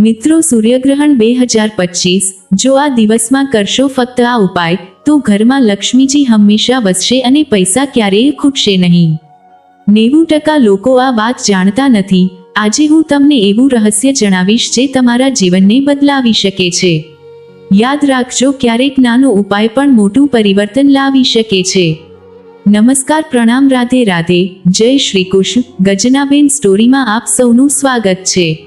મિત્રો સૂર્યગ્રહણ બે હજાર પચીસ, જો આ દિવસમાં કરશો ફક્ત આ ઉપાય, તો ઘરમાં લક્ષ્મીજી હંમેશા વસશે અને પૈસા ક્યારેય ખૂટશે નહીં. નેવું ટકા લોકો આ વાત જાણતા નથી. આજે હું તમને એવું રહસ્ય જણાવીશ જે તમારા જીવનને બદલાવી શકે છે. યાદ રાખજો ક્યારેક નાનો ઉપાય પણ મોટું પરિવર્તન લાવી શકે છે. નમસ્કાર પ્રણામ, રાધે રાધે. જય શ્રી કૃષ્ણ. ગજનાબેન સ્ટોરીમાં આપ સૌનું સ્વાગત છે.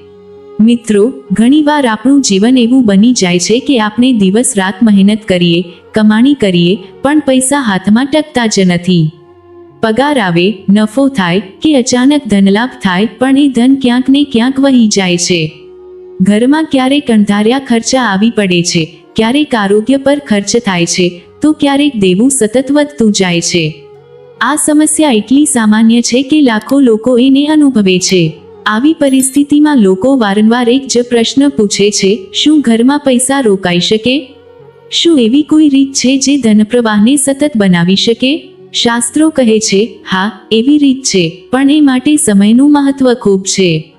મિત્રો, ઘણીવાર આપણું જીવન એવું બની જાય છે કે આપણે દિવસ રાત મહેનત કરીએ, કમાણી કરીએ, પણ પૈસા હાથમાં ટકતા જ નથી. પગાર આવે, નફો થાય કે અચાનક ધનલાભ થાય, પણ એ ધન ક્યાંક ને ક્યાંક વહી જાય છે. ઘરમાં ક્યારેક અંધાર્યા ખર્ચા આવી પડે છે, ક્યારેક આરોગ્ય પર ખર્ચ થાય છે, તો ક્યારેક દેવું સતત વધતું જાય છે. આ સમસ્યા એટલી સામાન્ય છે કે લાખો લોકો એને અનુભવે છે. આવી પરિસ્થિતિમાં લોકો વારંવાર એક જ પ્રશ્ન પૂછે છે, શું ઘરમાં પૈસા રોકાઈ શકે? શું એવી કોઈ રીત છે જે ધનપ્રવાહને સતત બનાવી શકે? શાસ્ત્રો કહે છે, હા, એવી રીત છે, પણ એ માટે સમયનું મહત્વ ખૂબ છે.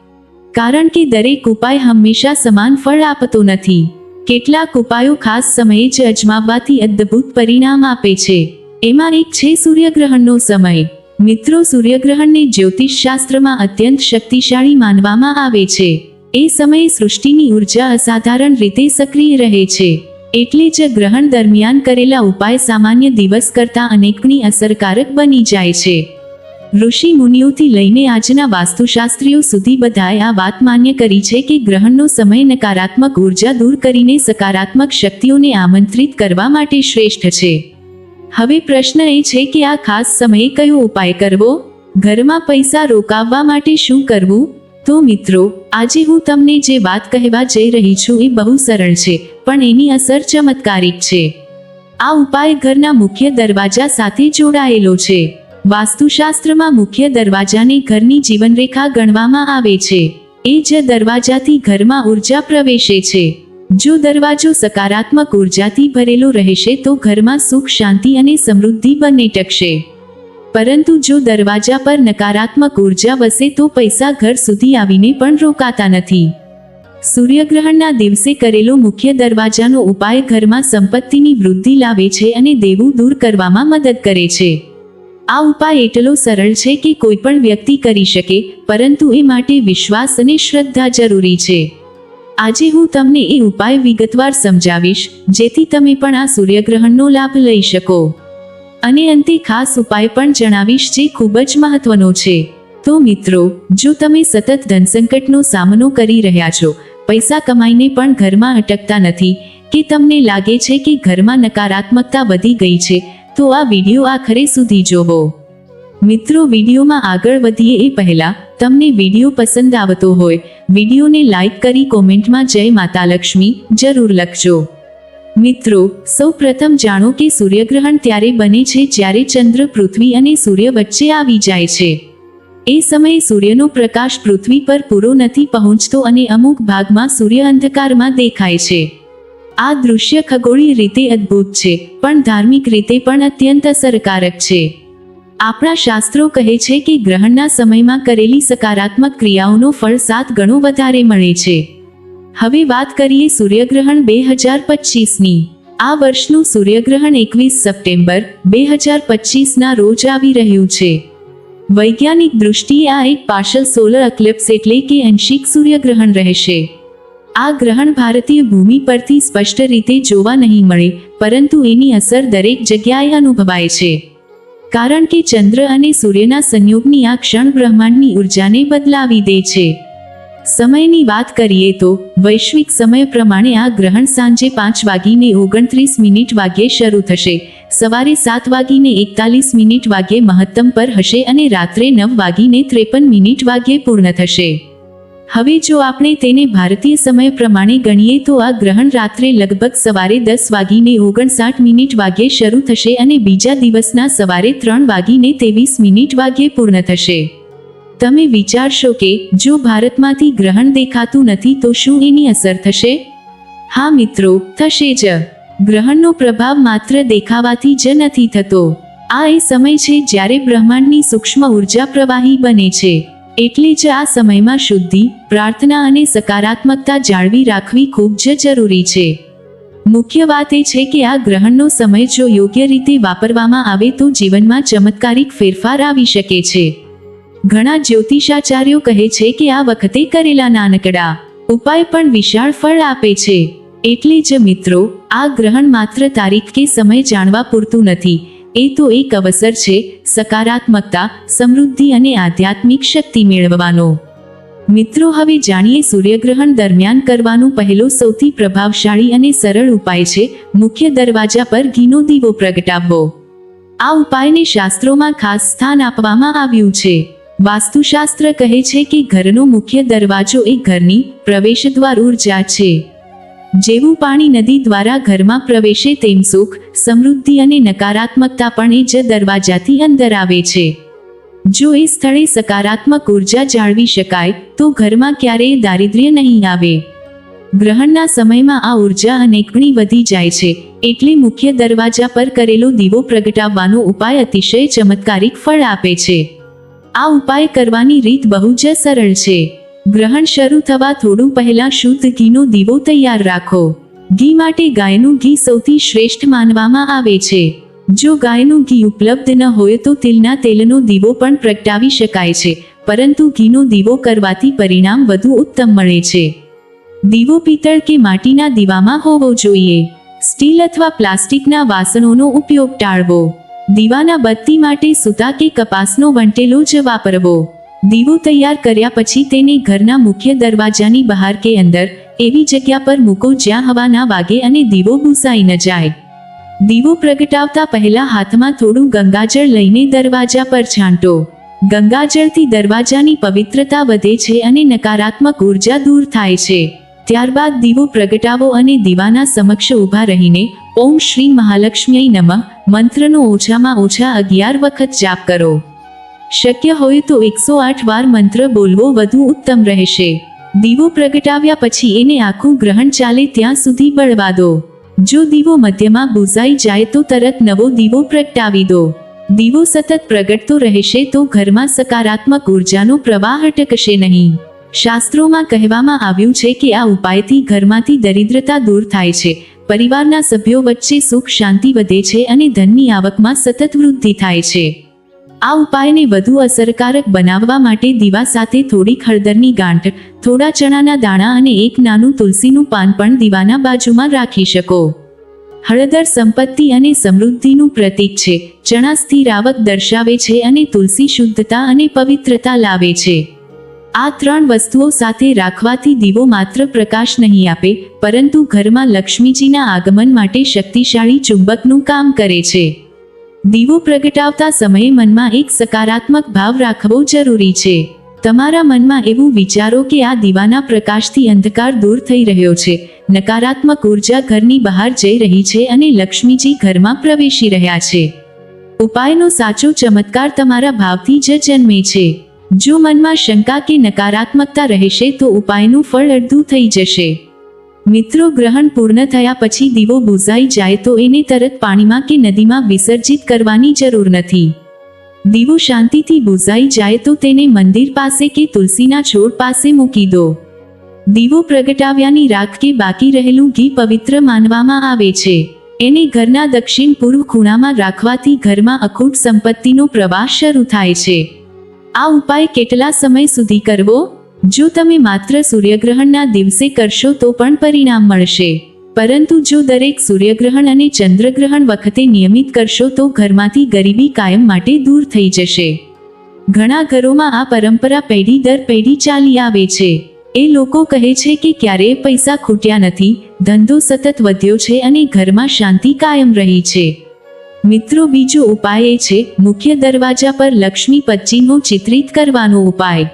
કારણ કે દરેક ઉપાય હંમેશા સમાન ફળ આપતો નથી. કેટલાક ઉપાયો ખાસ સમયે જ અજમાવવાથી અદ્ભુત પરિણામ આપે છે. એમાં એક છે સૂર્યગ્રહણનો સમય. મિત્રો સૂર્યગ્રહણને જ્યોતિષ શાસ્ત્રમાં અત્યંત શક્તિશાળી માનવામાં આવે છે. એ સમયે સૃષ્ટિની ઊર્જા અસાધારણ રીતે સક્રિય રહે છે. એટલે જ ગ્રહણ દરમિયાન કરેલા ઉપાય સામાન્ય દિવસ કરતાં અનેકની અસરકારક બની જાય છે. ઋષિ મુનિઓથી લઈને આજના વાસ્તુશાસ્ત્રીઓ સુધી બધાએ આ વાત માન્ય કરી છે કે ગ્રહણનો સમય નકારાત્મક ઊર્જા દૂર કરીને સકારાત્મક શક્તિઓને આમંત્રિત કરવા માટે શ્રેષ્ઠ છે. હવે પ્રશ્ન એ છે કે આ ખાસ સમયે કયો ઉપાય કરવો? ઘરમાં પૈસા રોકાવવા માટે શું કરવું? તો મિત્રો, આજે હું તમને જે વાત કહેવા જઈ રહી છું એ બહુ સરળ છે, પણ એની અસર ચમત્કારિક છે. આ ઉપાય ઘરના મુખ્ય દરવાજા સાથે જોડાયેલો છે. વાસ્તુશાસ્ત્રમાં મુખ્ય દરવાજાને ઘરની જીવનરેખા ગણવામાં આવે છે. એ જ દરવાજાથી ઘરમાં ઊર્જા પ્રવેશે છે. જો દરવાજો સકારાત્મક ઉર્જાથી ભરેલો રહેશે તો ઘરમાં સુખ, શાંતિ અને સમૃદ્ધિ બંને ટકશે. પરંતુ જો દરવાજા પર નકારાત્મક ઊર્જા વસે તો પૈસા ઘર સુધી આવીને પણ રોકાતા નથી. સૂર્યગ્રહણના દિવસે કરેલો મુખ્ય દરવાજાનો ઉપાય ઘરમાં સંપત્તિની વૃદ્ધિ લાવે છે અને દેવું દૂર કરવામાં મદદ કરે છે. આ ઉપાય એટલો સરળ છે કે કોઈ પણ વ્યક્તિ કરી શકે, પરંતુ એ માટે વિશ્વાસ અને શ્રદ્ધા જરૂરી છે. આજે હું તમને એ ઉપાય વિગતવાર સમજાવીશ, જેથી તમે પણ આ સૂર્યગ્રહણનો લાભ લઈ શકો. અને અંતે ખાસ ઉપાય પણ જણાવીશ જે ખૂબ જ મહત્વનો છે. તો મિત્રો, જો તમે સતત ધનસંકટનો સામનો કરી રહ્યા છો, પૈસા કમાઈને પણ ઘરમાં અટકતા નથી, કે તમને લાગે છે કે ઘરમાં નકારાત્મકતા વધી ગઈ છે, તો આ વીડિયો આખરે સુધી જોવો. મિત્રો, વિડીયોમાં આગળ વધીએ એ પહેલા તમને વીડિયો પસંદ આવતો હોય વિડીયોને લાઇક કરી કોમેન્ટમાં જય માતા લક્ષ્મી, જરૂર લખજો. મિત્રો, સૌ પ્રથમ જાણો કે સૂર્યગ્રહણ ત્યારે બને છે જ્યારે ચંદ્ર પૃથ્વી અને સૂર્ય વચ્ચે આવી જાય છે. એ સમયે સૂર્યનો પ્રકાશ પૃથ્વી પર પૂરો નથી પહોંચતો અને અમુક ભાગમાં સૂર્ય અંધકારમાં દેખાય છે. આ દૃશ્ય ખગોળીય રીતે અદ્ભુત છે, પણ ધાર્મિક રીતે પણ અત્યંત અસરકારક છે. આપણા શાસ્ત્રો કહે છે કે ગ્રહણના સમયમાં કરેલી સકારાત્મક ક્રિયાઓનો ફળ સાત ગણો વધારે મળે છે. હવે વાત કરીએ સૂર્યગ્રહણ બે હજાર પચીસની. આ વર્ષનું સૂર્યગ્રહણ એકવીસ સપ્ટેમ્બર બે હજાર પચીસના રોજ આવી રહ્યું છે. વૈજ્ઞાનિક દૃષ્ટિએ આ એક પાર્શલ સોલર અક્લિપ્સ એટલે કે અંશિક સૂર્યગ્રહણ રહેશે. આ ગ્રહણ ભારતીય ભૂમિ પરથી સ્પષ્ટ રીતે જોવા નહીં મળે, પરંતુ એની અસર દરેક જગ્યાએ અનુભવાય છે. કારણ કે ચંદ્ર અને સૂર્યના સંયોગની આ ક્ષણ બ્રહ્માંડની ઉર્જાને બદલાવી દે છે. સમયની વાત કરીએ તો, વૈશ્વિક સમય પ્રમાણે આ ગ્રહણ સાંજે પાંચ વાગીને ઓગણત્રીસ મિનિટ વાગ્યે શરૂ થશે. સવારે સાત વાગીને એકતાલીસ મિનિટ વાગ્યે મહત્તમ પર હશે અને રાત્રે નવ વાગીને ત્રેપન મિનિટ વાગ્યે પૂર્ણ થશે. હવે જો આપણે તેને ભારતીય સમય પ્રમાણે ગણીએ તો આ ગ્રહણ રાત્રે લગભગ સવારે દસ વાગીને ઓગણસાઠ મિનિટ વાગ્યે શરૂ થશે અને બીજા દિવસના સવારે ત્રણ વાગીને ત્રેવીસ મિનિટ વાગ્યે પૂર્ણ થશે. તમે વિચારશો કે જો ભારતમાંથી ગ્રહણ દેખાતું નથી તો શું એની અસર થશે? હા મિત્રો, થશે જ. ગ્રહણનો પ્રભાવ માત્ર દેખાવાથી જ નથી થતો. આ એ સમય છે જ્યારે બ્રહ્માંડની સૂક્ષ્મ ઊર્જા પ્રવાહી બને છે. એટલે જ આ સમયમાં શુદ્ધિ, પ્રાર્થના અને સકારાત્મકતા જાળવી રાખવી ખૂબ જ જરૂરી છે. મુખ્ય વાત એ છે કે આ ગ્રહણનો સમય જો યોગ્ય રીતે વાપરવામાં આવે તો જીવનમાં ચમત્કારિક ફેરફાર આવી શકે છે. ઘણા જ્યોતિષાચાર્યો કહે છે કે આ વખતે કરેલા નાનકડા ઉપાય પણ વિશાળ ફળ આપે છે. એટલે જ મિત્રો, આ ગ્રહણ માત્ર તારીખ કે સમય જાણવા પૂરતું નથી એ તો એક અવસર છે સકારાત્મકતા, સમૃદ્ધિ અને આધ્યાત્મિક શક્તિ મેળવવાનો. મિત્રો, હવે જાણીએ સૂર્યગ્રહણ દરમિયાન કરવાનો પહેલો સૌથી પ્રભાવશાળી અને સરળ ઉપાય છે મુખ્ય દરવાજા પર ઘીનો દીવો પ્રગટાવવો. આ ઉપાયને શાસ્ત્રોમાં ખાસ સ્થાન આપવામાં આવ્યું છે. વાસ્તુશાસ્ત્ર કહે છે કે ઘરનો મુખ્ય દરવાજો એ ઘરની પ્રવેશદ્વાર ઊર્જા છે. જેવું પાણી નદી દ્વારા ઘરમાં પ્રવેશે તેમ સુખ, સમૃદ્ધિ અને નકારાત્મકતા પણ એ જ દરવાજાથી અંદર આવે છે. જો એ સ્થળે સકારાત્મક ઊર્જા જાળવી શકાય, તો ઘરમાં ક્યારેય દારિદ્ર્ય નહીં આવે. ગ્રહણના સમયમાં આ ઊર્જા અનેકગણી વધી જાય છે, એટલે મુખ્ય દરવાજા પર કરેલો દીવો પ્રગટાવવાનો ઉપાય અતિશય ચમત્કારિક ફળ આપે છે. આ ઉપાય કરવાની રીત બહુ જ સરળ છે. ગ્રહણ શરૂ થવા થોડું પહેલા શુદ્ધ ઘીનો દીવો તૈયાર રાખો. ઘી માટે ગાયનું ઘી સૌથી શ્રેષ્ઠ માનવામાં આવે છે. જો ગાયનું ઘી ઉપલબ્ધ ન હોય તો તિલના તેલનો દીવો પણ પ્રગટાવી શકાય છે, પરંતુ ઘીનો દીવો કરવાથી પરિણામ વધુ ઉત્તમ મળે છે. દીવો પિત્તળ કે માટીના દીવામાં હોવો જોઈએ. સ્ટીલ અથવા પ્લાસ્ટિકના વાસણોનો ઉપયોગ ટાળવો. દીવાના બત્તી માટે સૂતા કે કપાસનો વંટેલો જ વાપરવો. દીવો તૈયાર કર્યા પછી તેને ઘરના મુખ્ય દરવાજાની બહાર કે અંદર એવી જગ્યા પર મૂકો જ્યાં હવા ના વાગે અને દીવો ભૂસાઈ ન જાય. દીવો પ્રગટાવતા પહેલા હાથમાં થોડું ગંગાજળ લઈને દરવાજા પર છાંટો. ગંગાજળથી દરવાજાની પવિત્રતા વધે છે અને નકારાત્મક ઊર્જા દૂર થાય છે. ત્યારબાદ દીવો પ્રગટાવો અને દીવાના સમક્ષ ઊભા રહીને ઓમ શ્રી મહાલક્ષ્મી નમઃ મંત્રનો ઓછામાં ઓછા અગિયાર વખત જાપ કરો. શક્ય હોય તો એકસો આઠ વાર મંત્ર બોલવો વધુ ઉત્તમ રહેશે. દીવો પ્રગટાવ્યા પછી એને આખું ગ્રહણ ચાલે ત્યાં સુધી બળવા દો. જો દીવો મધ્યમાં બુઝાઈ જાય તો તરત નવો દીવો પ્રગટાવી દો. દીવો સતત પ્રગટતો રહેશે તો ઘરમાં સકારાત્મક ઉર્જાનો પ્રવાહ અટકશે નહીં. શાસ્ત્રોમાં કહેવામાં આવ્યું છે કે આ ઉપાયથી ઘરમાંથી દરિદ્રતા દૂર થાય છે, પરિવારના સભ્યો વચ્ચે સુખ શાંતિ વધે છે અને ધનની આવકમાં સતત વૃદ્ધિ થાય છે. આ ઉપાયને વધુ અસરકારક બનાવવા માટે દીવા સાથે થોડીક હળદરની ગાંઠ, થોડા ચણાના દાણા અને એક નાનું તુલસીનું પાન પણ દીવાના બાજુમાં રાખી શકો. હળદર સંપત્તિ અને સમૃદ્ધિનું પ્રતીક છે. ચણા સ્થિર આવક દર્શાવે છે અને તુલસી શુદ્ધતા અને પવિત્રતા લાવે છે. આ ત્રણ વસ્તુઓ સાથે રાખવાથી દીવો માત્ર પ્રકાશ નહીં આપે, પરંતુ ઘરમાં લક્ષ્મીજીના આગમન માટે શક્તિશાળી ચુંબકનું કામ કરે છે. દીવો પ્રગટાવતા સમયે મનમાં એક સકારાત્મક ભાવ રાખવો જરૂરી છે. તમારા મનમાં એવું વિચારો કે આ દીવાના પ્રકાશથી અંધકાર દૂર થઈ રહ્યો છે. નકારાત્મક ઊર્જા ઘરની બહાર જઈ રહી છે અને લક્ષ્મીજી ઘરમાં પ્રવેશી રહ્યા છે. ઉપાયનો સાચો ચમત્કાર તમારા ભાવથી જ જન્મે છે. જો મનમાં શંકા કે નકારાત્મકતા રહેશે તો ઉપાયનું ફળ અડધું થઈ જશે. મિત્રો ગ્રહણ પૂર્ણ થયા પછી દીવો બુઝાઈ જાય તો એને તરત પાણીમાં કે નદીમાં વિસર્જિત કરવાની જરૂર નથી. દીવો શાંતિથી બુઝાઈ જાય તો તેને મંદિર પાસે કે તુલસીના છોડ પાસે મૂકી દો. દીવો પ્રગટાવ્યાની રાખ કે બાકી રહેલું ઘી પવિત્ર માનવામાં આવે છે. એને ઘરના દક્ષિણ પૂર્વ ખૂણામાં રાખવાથી ઘરમાં અખૂટ સંપત્તિનો પ્રવાહ શરૂ થાય છે. આ ઉપાય કેટલા સમય સુધી કરવો? જો તમે માત્ર સૂર્યગ્રહણના દિવસે કરશો તો પણ પરિણામ મળશે. પરંતુ જો દરેક સૂર્યગ્રહણ અને ચંદ્રગ્રહણ વખતે નિયમિત કરશો તો ઘરમાંથી ગરીબી કાયમ માટે દૂર થઈ જશે. ઘણા ઘરોમાં આ પરંપરા પેઢી દર પેઢી ચાલી આવે છે. એ લોકો કહે છે કે ક્યારેય પૈસા ખૂટ્યા નથી, ધંધો સતત વધ્યો છે અને ઘરમાં શાંતિ કાયમ રહી છે. મિત્રો, બીજો ઉપાય એ છે, મુખ્ય દરવાજા પર લક્ષ્મી પચ્ચીનો ચિત્રિત કરવાનો ઉપાય.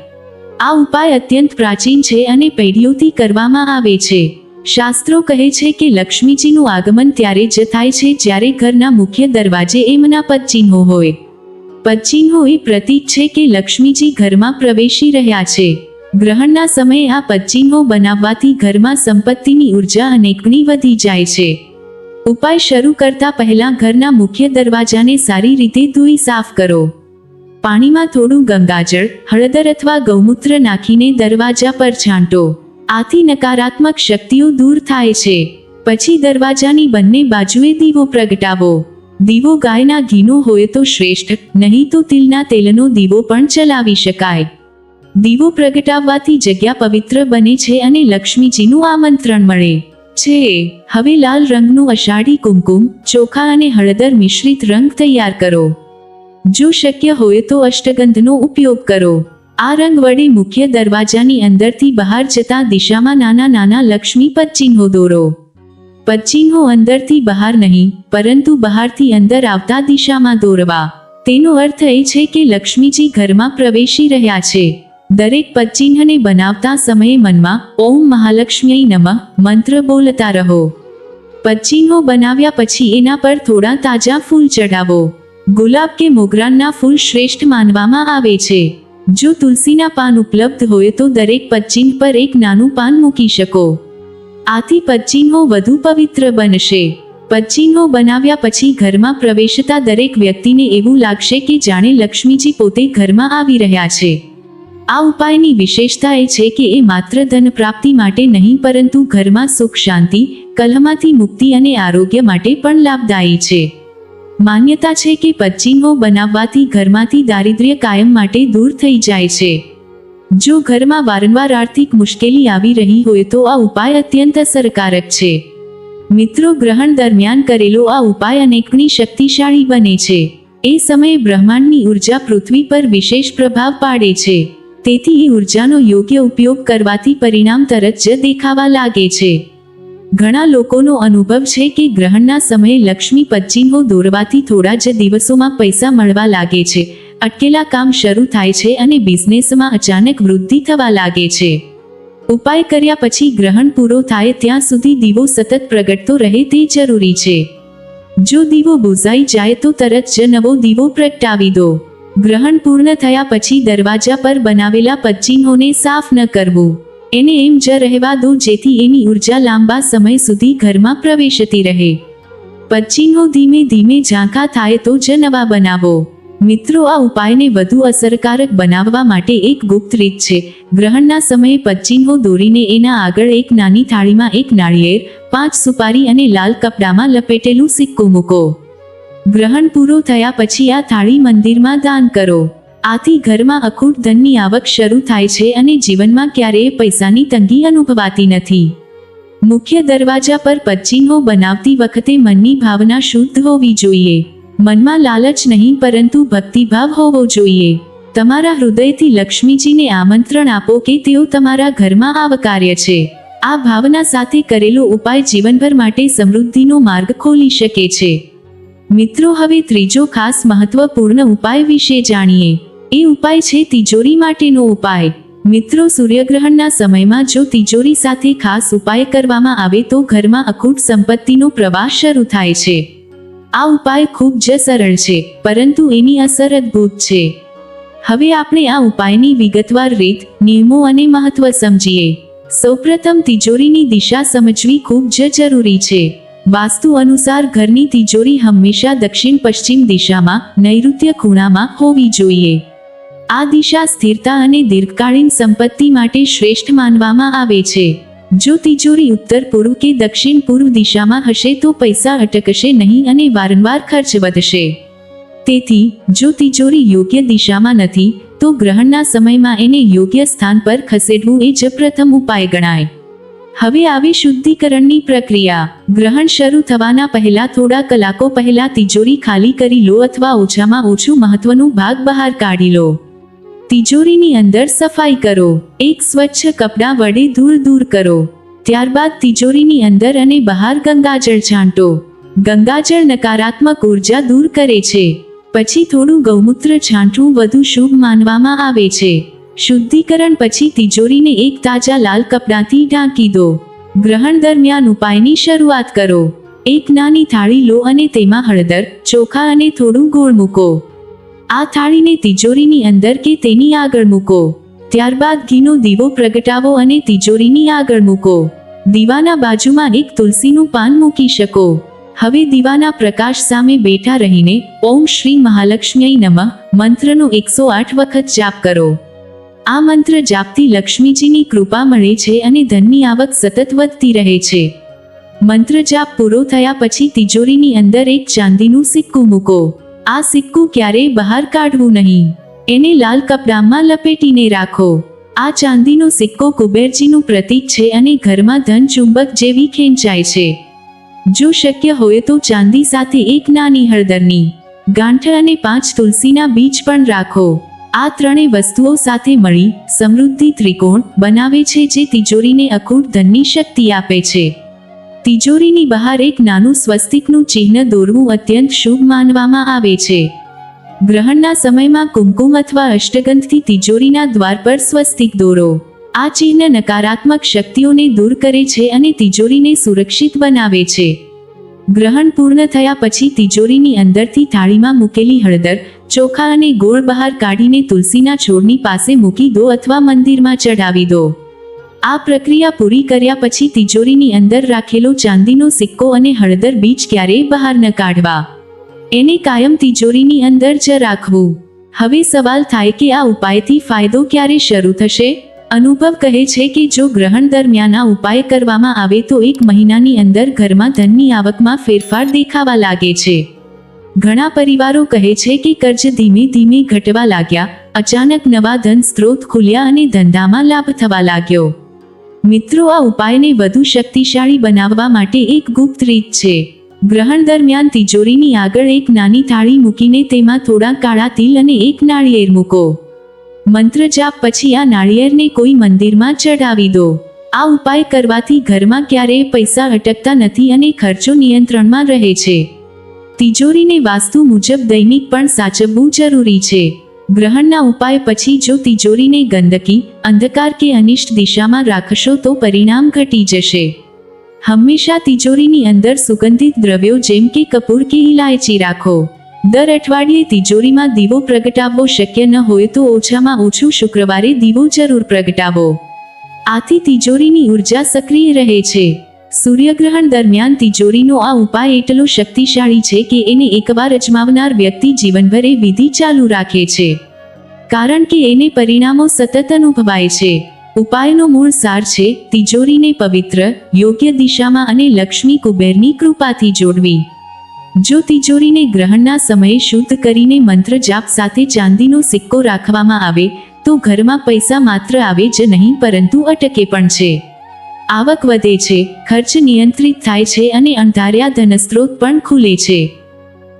આ ઉપાય અત્યંત પ્રાચીન છે અને પેઢીઓથી કરવામાં આવે છે. શાસ્ત્રો કહે છે કે લક્ષ્મીજીનું આગમન ત્યારે જ થાય છે જ્યારે ઘરના મુખ્ય દરવાજે એમના પદચિહ્નો હોય. પદચિહ્નો એ પ્રતીક છે કે લક્ષ્મીજી ઘરમાં પ્રવેશી રહ્યા છે. ગ્રહણના સમયે આ પદચિહ્નો બનાવવાથી ઘરમાં સંપત્તિની ઊર્જા અનેકણી વધી જાય છે. ઉપાય શરૂ કરતા પહેલા ઘરના મુખ્ય દરવાજાને સારી રીતે ધોઈ સાફ કરો. પાણીમાં થોડું ગંગાજળ, હળદર અથવા ગૌમૂત્ર નાખીને દરવાજા પર છાંટો. આથી નકારાત્મક શક્તિઓ દૂર થાય છે. પછી દરવાજાની બંને બાજુએ દીવો પ્રગટાવો. દીવો ગાયના ઘીનો હોય તો શ્રેષ્ઠ, નહીં તો તિલના તેલનો દીવો પણ ચલાવી શકાય. દીવો પ્રગટાવવાથી જગ્યા પવિત્ર બને છે અને લક્ષ્મીજીનું આમંત્રણ મળે. છે. હવે લાલ રંગનું અષાઢી કુમકુમ, ચોખા અને હળદર મિશ્રિત રંગ તૈયાર કરો. જો શક્ય હોય તો અષ્ટગંધનો ઉપયોગ કરો. આ રંગ વડે મુખ્ય દરવાજાની અંદરથી બહાર જતા દિશામાં નાના નાના લક્ષ્મી પચ્ચિહ્નો દોરો. પચ્ચિહ્નો અંદરથી બહાર નહીં, પરંતુ બહારથી અંદર આવતા દિશામાં દોરવા. તેનો અર્થ એ છે કે લક્ષ્મીજી ઘરમાં પ્રવેશી રહ્યા છે. દરેક પચ્ચિહ્નને બનાવતા સમયે મનમાં ઓમ મહાલક્ષ્મી નમઃ મંત્ર બોલતા રહો. પચ્ચિહ્નો બનાવ્યા પછી એના પર થોડા તાજા ફૂલ ચઢાવો. ગુલાબ કે મોગરાના ફૂલ શ્રેષ્ઠ માનવામાં આવે છે. જો તુલસીના પાન ઉપલબ્ધ હોય તો દરેક પચ્ચિહ્ન પર એક નાનું પાન મૂકી શકો. આથી પચ્ચિહ્નો વધુ પવિત્ર બનશે. પચ્ચિહ્નો બનાવ્યા પછી ઘરમાં પ્રવેશતા દરેક વ્યક્તિને એવું લાગશે કે જાણે લક્ષ્મીજી પોતે ઘરમાં આવી રહ્યા છે. આ ઉપાયની વિશેષતા એ છે કે એ માત્ર ધન પ્રાપ્તિ માટે નહીં, પરંતુ ઘરમાં સુખ, શાંતિ, કલહમાંથી મુક્તિ અને આરોગ્ય માટે પણ લાભદાયી છે. માન્યતા છે કે પચ્ચિહ્નો બનાવવાથી ઘરમાંથી દારિદ્ર્ય કાયમ માટે દૂર થઈ જાય છે. જો ઘરમાં વારંવાર આર્થિક મુશ્કેલી આવી રહી હોય તો આ ઉપાય અત્યંત અસરકારક છે. મિત્રો, ગ્રહણ દરમિયાન કરેલો આ ઉપાય અનેકની શક્તિશાળી બને છે. એ સમયે બ્રહ્માંડની ઊર્જા પૃથ્વી પર વિશેષ પ્રભાવ પાડે છે. તેથી એ ઉર્જાનો યોગ્ય ઉપયોગ કરવાથી પરિણામ તરત જ દેખાવા લાગે છે. ઘણા લોકોનો અનુભવ છે કે ગ્રહણના સમયે લક્ષ્મી પચ્ચિહ્નો દોરવાથી થોડા જ દિવસોમાં પૈસા મળવા લાગે છે. અટકેલા કામ શરૂ થાય છે અને બિઝનેસમાં અચાનક વૃદ્ધિ થવા લાગે છે. ઉપાય કર્યા પછી ગ્રહણ પૂરો થાય ત્યાં સુધી દીવો સતત પ્રગટતો રહે તે જરૂરી છે. જો દીવો બુઝાઈ જાય તો તરત જ નવો દીવો પ્રગટાવી દો. ગ્રહણ પૂર્ણ થયા પછી દરવાજા પર બનાવેલા પચ્ચિહ્નોને સાફ ન કરવું. એને એમ જ રહેવા દો જેથી એની ઊર્જા લાંબા સમય સુધી ઘરમાં પ્રવેશતી રહે. પચ્ચીનો ધીમે ધીમે ઝાંખા થાય તો જ નવા બનાવો. મિત્રો, આ ઉપાયને વધુ અસરકારક બનાવવા માટે એક ગુપ્ત રીત છે. ગ્રહણના સમયે પચ્ચીનો દોરીને એના આગળ એક નાની થાળીમાં એક નાળિયેર, પાંચ સુપારી અને લાલ કપડામાં લપેટેલું સિક્કો મૂકો. ગ્રહણ પૂરું થયા પછી આ થાળી મંદિરમાં દાન કરો. આથી ઘરમાં અખૂટ ધનની આવક શરૂ થાય છે અને જીવનમાં ક્યારેય પૈસાની તંગી અનુભવાતી નથી. મુખ્ય દરવાજા પર પચ્ચિહ્નો બનાવતી વખતે મનની ભાવના શુદ્ધ હોવી જોઈએ. મનમાં લાલચ નહીં પરંતુ ભક્તિભાવ હોવો જોઈએ. તમારા હૃદયથી લક્ષ્મીજીને આમંત્રણ આપો કે તેઓ તમારા ઘરમાં આવકાર્ય છે. આ ભાવના સાથે કરેલો ઉપાય જીવનભર માટે સમૃદ્ધિનો માર્ગ ખોલી શકે છે. મિત્રો, હવે ત્રીજો ખાસ મહત્વપૂર્ણ ઉપાય વિશે જાણીએ. એ ઉપાય છે તિજોરી માટેનો ઉપાય. મિત્રો, સૂર્યગ્રહણના સમયમાં જો તિજોરી સાથે ખાસ ઉપાય કરવામાં આવે તો ઘરમાં અખૂટ સંપત્તિનો પ્રવાહ શરૂ થાય છે. આ ઉપાય ખૂબ જ સરળ છે, પરંતુ એની અસર અદ્ભુત છે. હવે આપણે આ ઉપાયની વિગતવાર રીત, નિયમો અને મહત્વ સમજીએ. સૌપ્રથમ, તિજોરીની દિશા સમજવી ખૂબ જ જરૂરી છે. વાસ્તુ અનુસાર ઘરની તિજોરી હંમેશા દક્ષિણ પશ્ચિમ દિશામાં, નૈઋત્ય ખૂણામાં હોવી જોઈએ. આ દિશા સ્થિરતા અને દીર્ઘકાલીન સંપત્તિ માટે શ્રેષ્ઠ માનવામાં આવે છે. જો તિજોરી ઉત્તર પૂર્વ કે દક્ષિણ પૂર્વ દિશામાં હશે તો પૈસા અટકશે નહીં અને વારંવાર ખર્ચ વધશે. તેથી, જો તિજોરી યોગ્ય દિશામાં નથી, તો ગ્રહણના સમયમાં એને યોગ્ય સ્થાન પર ખસેડવું એ જ પ્રથમ ઉપાય ગણાય. હવે આવી શુદ્ધિકરણની પ્રક્રિયા. ગ્રહણ શરૂ થવાના પહેલા થોડા કલાકો પહેલા તિજોરી ખાલી કરી લો અથવા ઓછામાં ઓછું મહત્વનું ભાગ બહાર કાઢી લો. તિજોરીની અંદર સફાઈ કરો. એક સ્વચ્છ કપડાં વડે ધૂળ દૂર કરો. ત્યારબાદ તિજોરીની અંદર અને બહાર ગંગાજળ છાંટો. ગંગાજળ નકારાત્મક ઊર્જા દૂર કરે છે. પછી થોડું ગૌમૂત્ર છાંટવું વધુ શુભ માનવામાં આવે છે. શુદ્ધિકરણ પછી તિજોરીને એક તાજા લાલ કપડાંથી ઢાંકી દો. ગ્રહણ દરમિયાન ઉપાયની શરૂઆત કરો. એક નાની થાળી લો અને તેમાં હળદર, ચોખા અને થોડું ગોળ મૂકો. આ થાળીને તિજોરીની અંદર કે તેની આગળ મૂકો. ત્યારબાદ ઘીનો દીવો પ્રગટાવો અને તિજોરીની આગળ મૂકો. દીવાના બાજુમાં એક તુલસીનું પાન મૂકી શકો. હવે દીવાના પ્રકાશ સામે બેઠા રહીને ઓમ શ્રી મહાલક્ષ્મી નમઃ મંત્રનો એકસો આઠ વખત જાપ કરો. આ મંત્ર જાપથી લક્ષ્મીજીની કૃપા મળે છે અને ધનની આવક સતત વધતી રહે છે. મંત્ર જાપ પૂરો થયા પછી તિજોરીની અંદર એક ચાંદીનું સિક્કું મૂકો. આ સિક્કું ક્યારેય બહાર કાઢવું નહીં. એને લાલ કપડામાં લપેટીને રાખો. આ ચાંદીનો સિક્કો કુબેરજીનું પ્રતીક છે અને ઘરમાં ધન ચુંબક જેવી ખેંચાય છે. જો શક્ય હોય તો ચાંદી સાથે એક નાની હળદરની, ગાંઠ અને પાંચ તુલસીના બીજ પણ રાખો. આ ત્રણેય વસ્તુઓ સાથે મળી સમૃદ્ધિ ત્રિકોણ બનાવે છે જે તિજોરીને અખૂટ ધનની શક્તિ આપે છે. તિજોરીની બહાર એક નાનું સ્વસ્તિકનું ચિહ્ન દોરવું અત્યંત શુભ માનવામાં આવે છે. ગ્રહણના સમયમાં કુમકુમ અથવા અષ્ટગંધથી તિજોરીના દ્વાર પર સ્વસ્તિક દોરો. આ ચિહ્ન નકારાત્મક શક્તિઓને દૂર કરે છે અને તિજોરીને સુરક્ષિત બનાવે છે. ગ્રહણ પૂર્ણ થયા પછી તિજોરીની અંદરથી થાળીમાં મૂકેલી હળદર, ચોખા અને ગોળ બહાર કાઢીને તુલસીના છોડની પાસે મૂકી દો અથવા મંદિરમાં ચઢાવી દો. આ પ્રક્રિયા પૂરી કર્યા પછી તિજોરીની અંદર રાખેલો ચાંદીનો સિક્કો અને હળદર બીજ ક્યારેય બહાર ન કાઢવા. એને કાયમ તિજોરીની અંદર જ રાખવું. હવે સવાલ થાય કે આ ઉપાયથી ફાયદો ક્યારે શરૂ થશે? અનુભવ કહે છે કે જો ગ્રહણ દરમિયાન આ ઉપાય કરવામાં આવે તો એક મહિનાની અંદર ઘરમાં ધનની આવકમાં ફેરફાર દેખાવા લાગે છે. ઘણા પરિવારો કહે છે કે કર્જ ધીમે ધીમે ઘટવા લાગ્યા, અચાનક નવા ધન સ્ત્રોત ખુલ્યા અને ધંધામાં લાભ થવા લાગ્યો. મિત્રો, આ ઉપાયને વધુ શક્તિશાળી બનાવવા માટે એક ગુપ્ત રીત છે. ગ્રહણ દરમિયાન તિજોરીની આગળ એક નાની થાળી મૂકીને તેમાં થોડા કાળા તિલ અને એક નાળિયેર મૂકો. મંત્ર જાપ પછી આ નાળિયેરને કોઈ મંદિરમાં ચઢાવી દો. આ ઉપાય કરવાથી ઘરમાં ક્યારેય પૈસા અટકતા નથી અને ખર્ચો નિયંત્રણમાં રહે છે. તિજોરીને વાસ્તુ મુજબ દૈનિક પણ સાચવવું જરૂરી છે. ગ્રહણના ઉપાય પછી જો તિજોરીને ગંદકી, અંધકાર કે અનિષ્ટ દિશામાં રાખશો તો પરિણામ ઘટી જશે. હંમેશા તિજોરીની અંદર સુગંધિત દ્રવ્યો જેમ કે કપૂર કે ઇલાયચી રાખો. દર અઠવાડિયે તિજોરીમાં દીવો પ્રગટાવવો શક્ય ન હોય તો ઓછામાં ઓછું શુક્રવારે દીવો જરૂર પ્રગટાવો. આથી તિજોરીની ઊર્જા સક્રિય રહે છે. સૂર્યગ્રહણ દરમિયાન તિજોરીનો આ ઉપાય એટલો શક્તિશાળી છે કે એને એકવાર અજમાવનાર વ્યક્તિ જીવનભરે વિધિ ચાલુ રાખે છે. કારણ કે એને પરિણામો સતત અનુભવાય છે. ઉપાયનો મૂળ સાર છે તિજોરીને પવિત્ર, યોગ્ય દિશામાં અને લક્ષ્મી કુબેરની કૃપાથી જોડવી. જો તિજોરીને ગ્રહણના સમયે શુદ્ધ કરીને મંત્ર જાપ સાથે ચાંદીનો સિક્કો રાખવામાં આવે, તો ઘરમાં પૈસા માત્ર આવે જ નહીં, પરંતુ અટકે પણ છે. આવક વધે છે, ખર્ચ નિયંત્રિત થાય છે અને અણધાર્યા ધનસ્ત્રોત પણ ખુલે છે.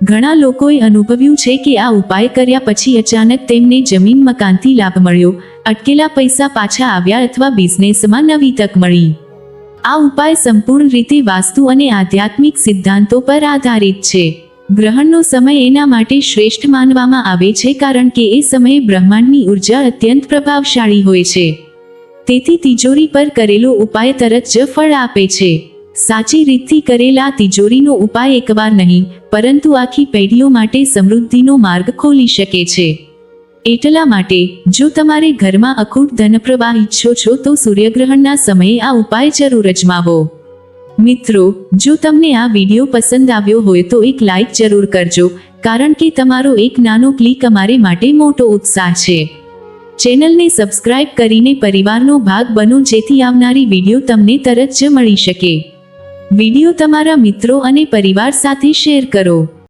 ઘણા લોકોએ અનુભવ્યું છે કે આ ઉપાય કર્યા પછી અચાનક તેમને જમીન મકાનથી લાભ મળ્યો, અટકેલા પૈસા પાછા આવ્યા અથવા બિઝનેસમાં નવી તક મળી. આ ઉપાય સંપૂર્ણ રીતે વાસ્તુ અને આધ્યાત્મિક સિદ્ધાંતો પર આધારિત છે. ગ્રહણનો સમય એના માટે શ્રેષ્ઠ માનવામાં આવે છે કારણ કે એ સમયે બ્રહ્માંડની ઊર્જા અત્યંત પ્રભાવશાળી હોય છે. તેથી તિજોરી પર કરેલો ઉપાય તરત જ ફળ આપે છે. સાચી રીતથી કરેલા તિજોરીનો ઉપાય એકવાર નહીં, પરંતુ આખી પેઢીઓ માટે સમૃદ્ધિનો માર્ગ ખોલી શકે છે. એટલા માટે, જો તમારે ઘરમાં અખૂટ ધનપ્રવાહ ઈચ્છો છો તો સૂર્યગ્રહણના સમયે આ ઉપાય જરૂર અજમાવો. મિત્રો, જો તમને આ વીડિયો પસંદ આવ્યો હોય તો એક લાઈક જરૂર કરજો, કારણ કે તમારો એક નાનો ક્લિક અમારે માટે મોટો ઉત્સાહ છે. ચેનલને સબસ્ક્રાઇબ કરીને પરિવારનો ભાગ બનો જેથી આવનારી વીડિયો તમને તરત જ મળી શકે. વીડિયો તમારા મિત્રો અને પરિવાર સાથે શેર કરો.